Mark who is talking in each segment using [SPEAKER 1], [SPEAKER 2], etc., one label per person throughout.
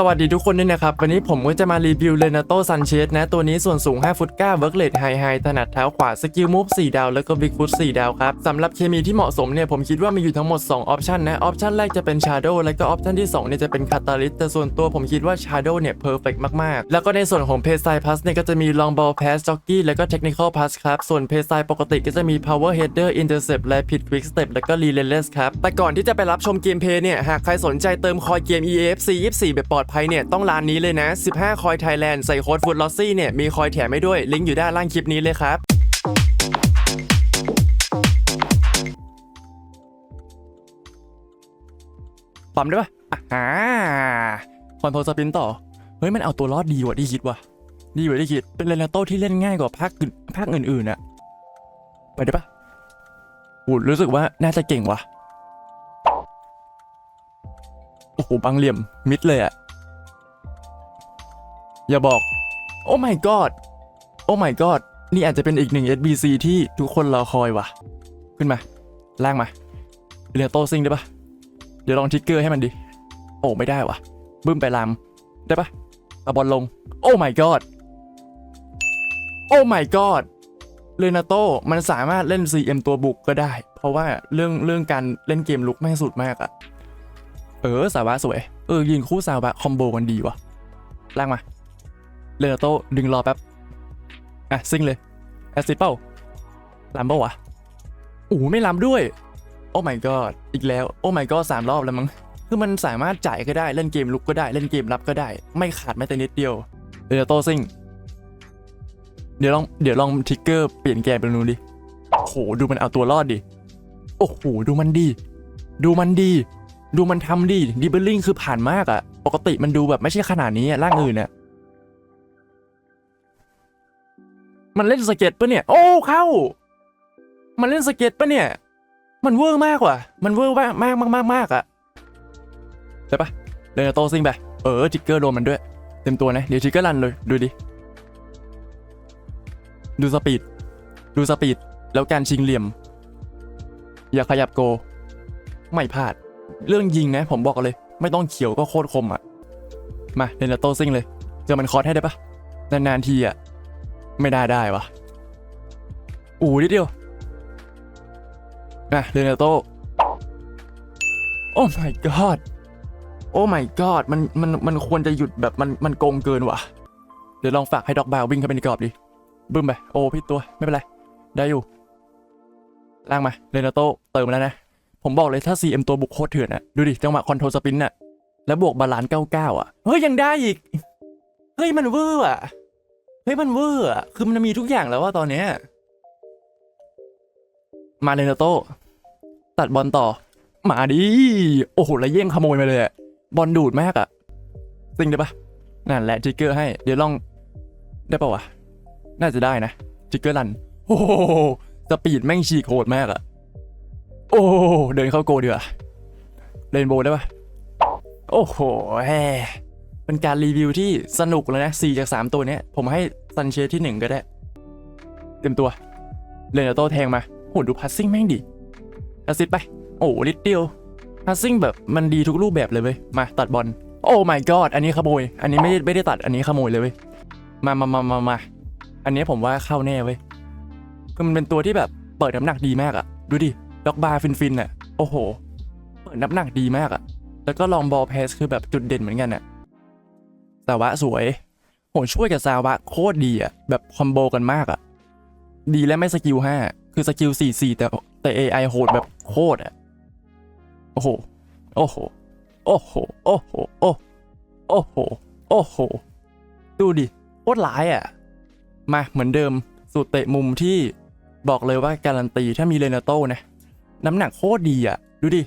[SPEAKER 1] สวัสดีทุกคนด้วยนะครับ วันนี้ผมก็จะมารีวิวเลนาโตซันเชสนะ ตัวนี้ส่วนสูง 5 ฟุต9เวิร์กเลดไฮไฮถนัดเท้าขวา สกิลมูฟ4ดาว แล้วก็บิ๊กฟุต4ดาวครับ สำหรับเคมีที่เหมาะสมเนี่ย ผมคิดว่ามีอยู่ทั้งหมด 2 ออปชันนะ ออปชันแรกจะเป็น Shadow แล้วก็ออปชันที่2เนี่ยจะเป็น Catalyst แต่ส่วนตัวผมคิดว่า Shadow เนี่ยเพอร์เฟกมากๆ แล้วก็ในส่วนของ p a c e Plus เนี่ยก็จะมี Long Ball Pass Jockey แล้วก็ Technical Pass ครับส่วน p a c e ปกติก็จะมี Power Header Intercept และ Pit Quick Step แล้วก็ Relentless ครับแต่ก่อนที่จะไปรับชมเกมเพย์เนี่ยหากใครสนใจเติมคอยเกม EAFC 24แบบปลอดภัยเนี่ยต้องร้านนี้เลยนะ 15 คอยไทยแลนด์ใส่โค้ดฟูดลอสซี่เนี่ยมีคอยแถมให้ด้วยลิงก์อยู่ด้านล่างคลิปนี้เลยครับปั๊มได้ปะอ่าคอนโทรสปินต่อ เฮ้ย มันเอาตัวรอดดีกว่าที่คิดว่ะ ดีกว่าที่คิด เป็นเรนโต้ที่เล่นง่ายกว่าภาคภาคอื่นๆอะไปได้ปะอูดรู้สึกว่าน่าจะเก่งว่ะ โอ้โห บางเหลี่ยมมิดเลยอะ อย่าบอก โอ้ my god โอ้ my god นี่อาจจะเป็นอีกหนึ่ง SBC ที่ทุกคนรอคอยว่ะ ขึ้นมา ล่างมาเรียโตซิงได้ปะเดี๋ยวลองทิกเกอร์ให้มันดิ โอ้ไม่ได้วะบึ้มไปลามได้ปะเอาบอลลง โอ้ my god โอ้ my god เลนาโต้มันสามารถเล่น CM ตัวบุกก็ได้ เพราะว่าเรื่องเรื่องการเล่นเกมลุกไม่งสุดมากอะเออสาวะสวย เออยิงคู่สาวะคอมโบกันดีว่ะล่างมา เลนโต้ดึงรอแป๊บ อะ ซิงเลย แอซิเปิลลำปะวะโอ้ไม่ลำด้วย โอ้ my god อีกแล้ว โอ้ my god สามรอบแล้วมั้ง คือมันสามารถจ่ายก็ได้ เล่นเกมลุกก็ได้ เล่นเกมรับก็ได้ ไม่ขาดแม้แต่นิดเดียวเดี๋ยวโตซิง เดี๋ยวลอง เดี๋ยวลองทิกเกอร์เปลี่ยนแกนเป็นนูนดิ โอ้โห ดูมันเอาตัวรอดดิ โอ้โห ดูมันดี ดูมันดี ดูมันทำดีดิเบลลิงคือผ่านมากอะปกติมันดูแบบไม่ใช่ขนาดนี้อะร่างอื่นเนี่ มันเล่นสเก็ตปะเนี่ย โอ้เข้า มันเล่นสเก็ตปะเนี่ย มันเวอร์มากว่ะ มันเวอร์มากมากมากมากมากอะใช่ปะเดินโตซิงไป เออจิกเกอร์โดนมันด้วย เต็มตัวนะ เดี๋ยวจิกเกอร์รันเลย ดูดิ ดูสปีด ดูสปีด แล้วการชิงเหลี่ยม อย่าขยับโก ไม่พลาด เรื่องยิงนะ ผมบอกเลย ไม่ต้องเขียวก็โคตรคมอะมาเดนโตซิงเลย เจอมันคอร์สให้ได้ปะนานๆทีอะ ไม่ได้ได้วะอูนิดเดียวอะเรเนโตโอ้ my god โอ้ my god มันมันมันควรจะหยุดแบบมันมันโกงเกินว่ะ เดี๋ยวลองฝากให้ด็อกบาววิ่งเข้าไปในกรอบดิบึ้มไป โอ้พี่ตัวไม่เป็นไร ได้อยู่ ล่างมาเรเนโตเติมแล้วนะ ผมบอกเลยถ้า CM ตัวบุกโคตรเถื่อนอะดูดิ จังหวะคอนโทรลสปินอะแล้วบวกบาลานซ์99อะเฮ้ย ยังได้อีก เฮ้ย มันเวอร์อะ ฮ้ยมันเวอร์อะคือมันมีทุกอย่างแล้วว่าตอนเนี้ยมาเรเนโตตัดบอลต่อ มาดิโอ้โหแล้วเย่งขโมยมาเลยอะบอลดูดมากอะซิงได้ปะนั่นแหละจิกเกอร์ให้ เดี๋ยวลองได้ปะวะ น่าจะได้นะจิกเกอร์รัน โอ้โหสปีดแม่งฉีกโหดมากอะโอ้เดินเข้าโกเดือเรนโบว์ได้ปะโอ้โหแฮ เป็นการรีวิวที่สนุกเลยนะ4จาก3 ตัวเนี้ยผมให้ซันเชสที่ 1 ก็ได้ เต็มตัวเรนโตแทงมาโหดูพัสซิ่งแม่งดีแอสซิดไป โอ้นิดเดียวพาสซิ่งแบบมันดีทุกรูปแบบเลยเว้ย มาตัดบอล โอ้ my god อันนี้ขโมย อันนี้ไม่ได้ไม่ได้ตัด อันนี้ขโมยเลยเว้ย มามามามามา อันนี้ผมว่าเข้าแน่เว้ย คือมันเป็นตัวที่แบบเปิดน้ำหนักดีมากอะดูดิ ล็อกบาร์ฟินฟินอะโอ้โห เปิดน้ำหนักดีมากอะแล้วก็ลองบอลเพสคือแบบจุดเด่นเหมือนกันอะ สาวะสวยโหช่วยกับซาวะโคตรดีอะแบบคอมโบกันมากอะดีและไม่สกิลห้าคือสกิลสี่สี่แต่แต่ AI โหดแบบโคตรอะโอ้โหโอ้โหโอ้โหโอ้โหโอ้โอ้โหโอ้โหดูดิโคตรหลายอะมาเหมือนเดิมสูตรเตะมุมที่บอกเลยว่าการันตีถ้ามีเรนาโต้นะน้ำหนักโคตรดีอะดูดิ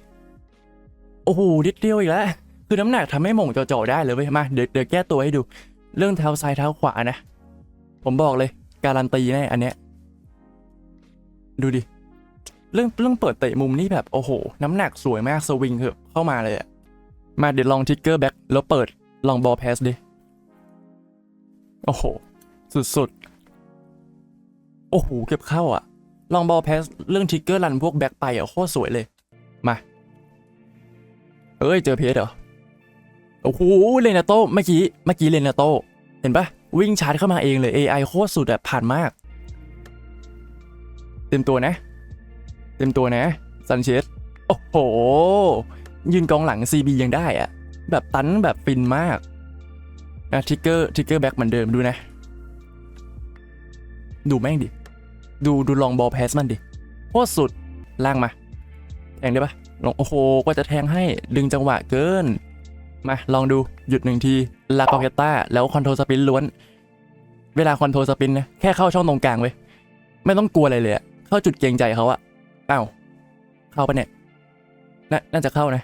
[SPEAKER 1] โอ้โหนิดเดียวอีกแล้ว คือน้ำหนักทำให้หม่งจ่อๆได้เลยเว้ยมาเดี๋ยวเดี๋ยวแก้ตัวให้ดู เรื่องเท้าซ้ายเท้าขวานะ ผมบอกเลย การันตีแน่อันเนี้ยดูดิเรื่องเรื่องเปิดเตะมุมนี่แบบโอ้โห น้ำหนักสวยมากสวิงเถอะเข้ามาเลยอะมาเดี๋ยวลองทิกเกอร์แบ็คแล้วเปิดลองบอลแพสดิโอ้โห สุดๆ โอ้โห เก็บเข้าอะลองบอลแพสเรื่องทิกเกอร์รันพวกแบ็คไปอะโคตรสวยเลย มา เอ้ย เจอเพจเหรอ โอ้โหเลนาโต้เมื่อกี้เมื่อกี้เลนาโต้เห็นปะวิ่งชาร์จเข้ามาเองเลย AI โคตรสุดอะผ่านมาก เต็มตัวนะ เต็มตัวนะซันเชสโอ้โห ยืนกองหลัง CB ยังได้อะแบบตันแบบฟินมากนะทิกเกอร์ทิกเกอร์แบ็กเหมือนเดิมดูนะ ดูแม่งดิ ดูดูลองบอลแพสมันดิโคตรสุดล่างมา แทงได้ปะลองโอ้โหกว่าจะแทงให้ดึงจังหวะเกิน มาลองดูหยุดหนึ่งทีลากอเกต้าแล้วคอนโทรลสปินล้วน เวลาคอนโทรลสปินนะแค่เข้าช่องตรงกลางเว้ยไม่ต้องกลัวอะไรเลยเข้าจุดเกรงใจเขาอะอ้าวเข้าปะเนี่ยนน่าจะเข้านะ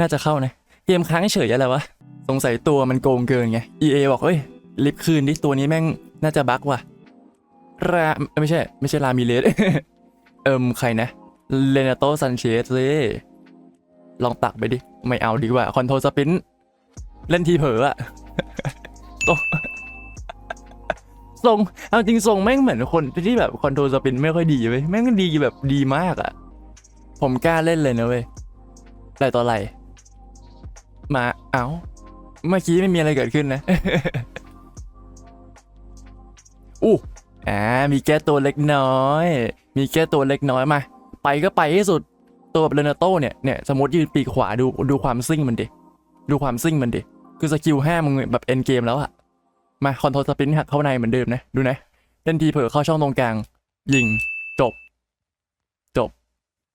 [SPEAKER 1] น่าจะเข้านะเกมค้างเฉยอะไรวะสงสัยตัวมันโกงเกินไง EA บอกเฮ้ยลิฟต์คืนดิตัวนี้แม่งน่าจะบั๊กว่ะราไม่ใช่ ไม่ใช่ลามิเลสเอิมใครนะเลนาโตซันเชสเลย ลองตักไปดิ ไม่เอาดีกว่า คอนโทรลสปิน เล่นทีเผลออะตทรงเอาจริงทรงแม่งเหมือนคนที่แบบคอนโทรลสปินไม่ค่อยดีเว้ยแม่งดีแบบดีมากอะผมกล้าเล่นเลยนะเว้ยอะไรต่ออะไรมาเอ้าเมื่อกี้ไม่มีอะไรเกิดขึ้นนะอู้อ่ามีแก้ตัวเล็กน้อย มีแก้ตัวเล็กน้อยมา ไปก็ไปให้สุด ตัวแบบเรนโต้เนี่ยเนี่ยสมมติยืนปีกขวาดูดูความซิ่งมันดิดูความซิ่งมันดิคือสกิลห้ามึงแบบเอ็นเกมแล้วอะมาคอนโทรลสปินหักเข้าในเหมือนเดิมนะดูนะเล่นทีเผลอเข้าช่องตรงกลาง ยิงจบ จบ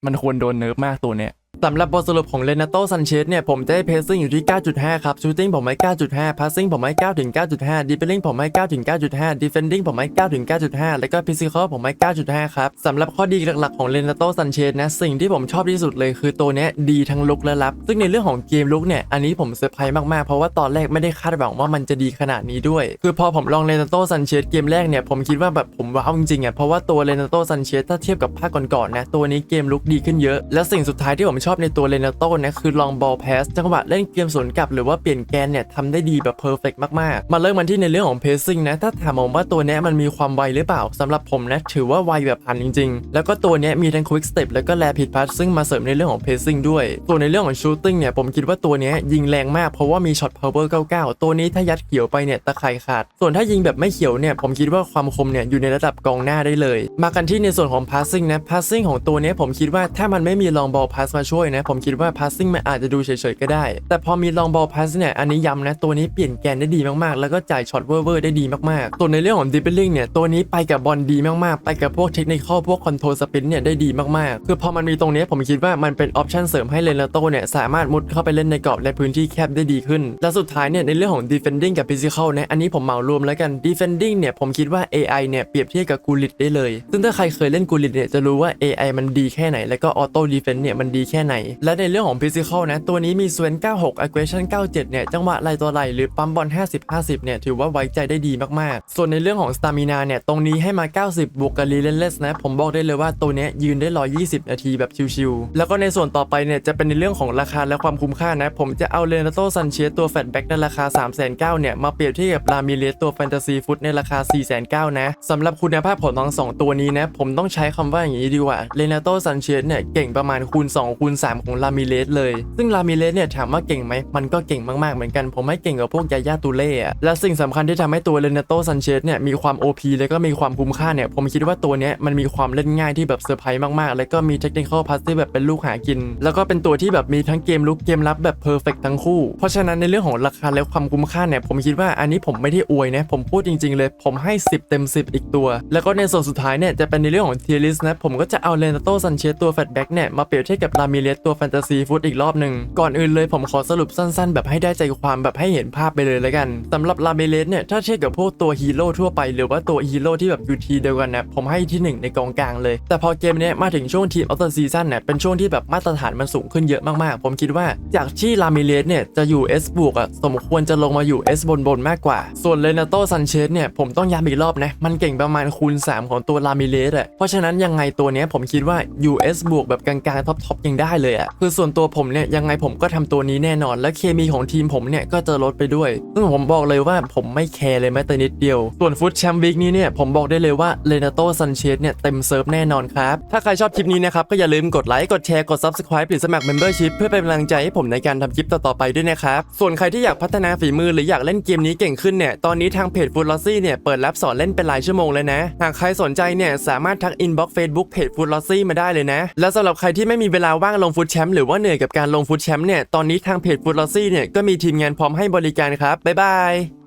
[SPEAKER 1] มันควรโดนเนิร์ฟมากตัวเนี้ย สำหรับบทสรุปของเลนาโตซันเชสเนี่ยผมจะให้เพซซิ่งอยู่ที่ 9.5 ครับชูตติ้งผมให้9.5พาสซิ่งผมให้9ถึง9.5ดิฟเฟลลิ่งผมให้9ถึง9.5ดิฟเฟนดิ้งผมให้9ถึง9.5 แล้วก็พิซิคอลผมให้9.5 ครับสำหรับข้อดีหลักๆของเลนาโตซันเชสนะสิ่งที่ผมชอบที่สุดเลยคือตัวเนี้ยดีทั้งลุกและรับ ซึ่งในเรื่องของเกมลุกเนี่ยอันนี้ผมเซอร์ไพรส์มากๆเพราะว่าตอนแรกไม่ได้คาดหวังว่ามันจะดีขนาดนี้ด้วย คือพอผมลองเลนาโตซันเชสเกมแรกเนี่ยผมคิดว่าแบบผมว้าวจริงๆอะเพราะว่าตัวเลนาโตซันเชสถ้าเทียบกับภาคก่อนๆนะตัวนี้เกมลุกดีขึ้นเยอะและสิ่งสุดท้ายที่ผมชอบในตัวเลนาโต้นะคือลองบอลแพสจังหวะเล่นเกมสวนกลับหรือว่าเปลี่ยนแกนเนี่ยทำได้ดีแบบเพอร์เฟกมากๆ มาเริ่มมันที่ในเรื่องของเพซซิ่งนะถ้าถามผมว่าตัวเนี้ยมันมีความไวหรือเปล่าสำหรับผมนะถือว่าไวแบบพันจริง ๆ แล้วก็ตัวเนี้ยมีทั้งควิกสเต็ปแล้วก็แลผิดพัดซึ่งมาเสริมในเรื่องของเพซซิ่งด้วยส่วนในเรื่องของชูตติ้งเนี่ยผมคิดว่าตัวเนี้ยยิงแรงมากเพราะว่ามีช็อตพาวเวอร์99ตัวนี้ถ้ายัดเขียวไปเนี่ยตะไคร่ขาด ส่วนถ้ายิงแบบไม่เขียวเนี่ยผมคิดว่าความคมเนี่ยอยู่ในระดับกองหน้าได้เลย มากันที่ในส่วนของ passing นะ passing ของตัวนี้ผมคิดว่าถ้ามันไม่มีลองบอลพาสมาช่วยนะ ผมคิดว่า passing มันอาจจะดูเฉยๆก็ได้ แต่พอมีลองบอลพาสเนี่ยอันนี้ย้ำนะ ตัวนี้เปลี่ยนแกนได้ดีมากๆ แล้วก็จ่ายช็อตเวอร์ๆได้ดีมากๆส่วนในเรื่องของดิ b เ l ล n ิ g เนี่ยตัวนี้ไปกับบอลดีมากๆ ไปกับพวกเทคนิคพวกคอนโทรลสปินเนี่ยได้ดีมากๆ คือพอมันมีตรงนี้ผมคิดว่ามันเป็นออปชันเสริมให้เลนโตเนี่ยสามารถมุดเข้าไปเล่นในกรอบในพื้นที่แคบได้ดีขึ้น และสุดท้ายเนี่ยในเรื่องของ defending กับ physical นะอันนี้ผมเหมารวมแล้วกัน defending เนี่ยผมคิดว่า AI เนี่ยเปรียบเทียบกับกูลิตได้เลย ซึ่งถ้าใครเคยเล่นกูลิตเนี่ยจะรู้ว่า AI มันดีแค่ไหน แล้วก็ auto defense เนี่ยมันดีแค่ไหน และในเรื่องของ physical นะ ตัวนี้มี s w e n 96 aggression 97 เนี่ย จังหวะไหลตัวไหลหรือปั๊มบอล 50-50 เนี่ย ถือว่าไว้ใจได้ดีมากๆ ส่วนในเรื่องของ stamina เนี่ย ตรงนี้ให้มา 90 บวกกับ relentless นะ ผมบอกได้เลยว่าตัวนี้ยืนได้ 120 นาทีแบบชิวๆ แล้วก็ในส่วนต่อไปเนี่ย จะเป็นในเรื่องของราคาและความคุ้มค่านะ ผมจะเอาเลนาโตซันเชสตัวแฟตแบ็กในราคา 3 9 0 0 0เนี่ยมาเปรียบเทียบกับลามิเลสตัวแฟนตาซีฟุตในราคา 4 9 0 0 0นะสำหรับคุณภาพของทั้งสองตัวนี้นะผมต้องใช้คำว่าอย่างนี้ดีกว่าเลนาโตซันเชสเนี่ยเก่งประมาณคูณ2คูณ3ของลามิเลสเลย ซึ่งลามิเลสเนี่ยถามว่าเก่งไหมมันก็เก่งมากๆเหมือนกัน ผมไม่เก่งกับพวกยาย่าตูเล่และสิ่งสำคัญที่ทำให้ตัวเลนโตซันเชสเนี่ยมีความ OP แล้วก็มีความคุ้มค่าเนี่ยผมคิดว่าตัวเนี้ยมันมีความเล่นง่ายที่แบบเซอร์ไพรส์มากๆ แล้วก็มีเทคนิคอลพัสที่แบบเป็นลูกหากิน แล้วก็เป็นตัวที่แบบมีทั้งเกมลุกเกมรับแบบเพอร์เฟกทั้งคู่ เพราะฉะนั้นในเรื่องของราคาและความคุ้มค่าเนี่ยผมคิดว่าอันนี้ผมไม่ได้อวยนะผมพูดจริง ๆ เลย ผมให้ 10 เต็ม 10 อีกตัว แล้วก็ในส่วนสุดท้ายเนี่ยจะเป็นในเรื่องของเทียริสนะผมก็จะเอาเลนโตซันเชสตัวแฟตแบ็กเนี่ยมาเปรียบเทียบกับลามิเลสตัวแฟนตาซีฟุตอีกรอบหนึ่งก่อนอื่นเลยผมขอสรุปสั้นๆ แบบให้ได้ใจความแบบให้เห็นภาพไปเลยแล้วกันสำหรับลามิเลสเนี่ยถ้าเทียบกับพวกตัวฮีโร่ทั่วไปหรือว่าตัวฮีโร่ที่แบบยูทีเดียวกันนะผมให้ที่หนึ่งในกองกลางเลย แต่พอเกมนี้มาถึงช่วงทีมออฟเดอะซีซั่นเนี่ยเป็นช่วงที่แบบมาตรฐานมันสูงขึ้นเยอะมากๆ ผมคิดว่าจากที่ลามิเลสเนี่ยจะอยู่ S บวกอะสมควรจะลงมาอยู่ S บนบนมากกว่า ส่วนเลนาโตซันเชสเนี่ยผมต้องย้ำอีกรอบนะมันเก่งประมาณคูณ 3 ของตัวลามิเลสอะเพราะฉะนั้นยังไงตัวเนี้ยผมคิดว่า US บวกแบบกลางๆท็อปๆยังได้เลยอะคือส่วนตัวผมเนี่ยยังไงผมก็ทำตัวนี้แน่นอน และเคมีของทีมผมเนี่ยก็จะลดไปด้วยซึ่งผมบอกเลยว่าผมไม่แคร์เลยแม้แต่นิดเดียว ส่วนฟุตแชมป์วีคนี้เนี่ยผมบอกได้เลยว่าเลนาโตซันเชสเนี่ยเต็มเซิร์ฟแน่นอนครับ ถ้าใครชอบคลิปนี้นะครับก็อย่าลืมกดไลค์กดแชร์กด subscribe หรือสมัคร membership เพื่อเป็นกำลังใจให้ผมในการทำคลิปต่อๆไปด้วยนะครับส่วนใครที่อยากพัฒนาฝีมือหรืออยากเล่นเกมนี้เก่งขึ้นเนี่ยตอนนี้ทางเพจฟูดลอซี่เนี่ยเปิดรับสอนเล่นเป็นรายชั่วโมงเลยนะหากใครสนใจเนี่ยสามารถทักอินบ็อกซ์เฟซบุ๊กเพจฟูดลอซี่มาได้เลยนะแล้วสำหรับใครที่ไม่มีเวลาว่างลงฟุตแชมป์หรือว่าเหนื่อยกับการลงฟุตแชมป์เนี่ย ตอนนี้ทางเพจฟุตลอซี่เนี่ยก็มีทีมงานพร้อมให้บริการครับ บ๊ายบาย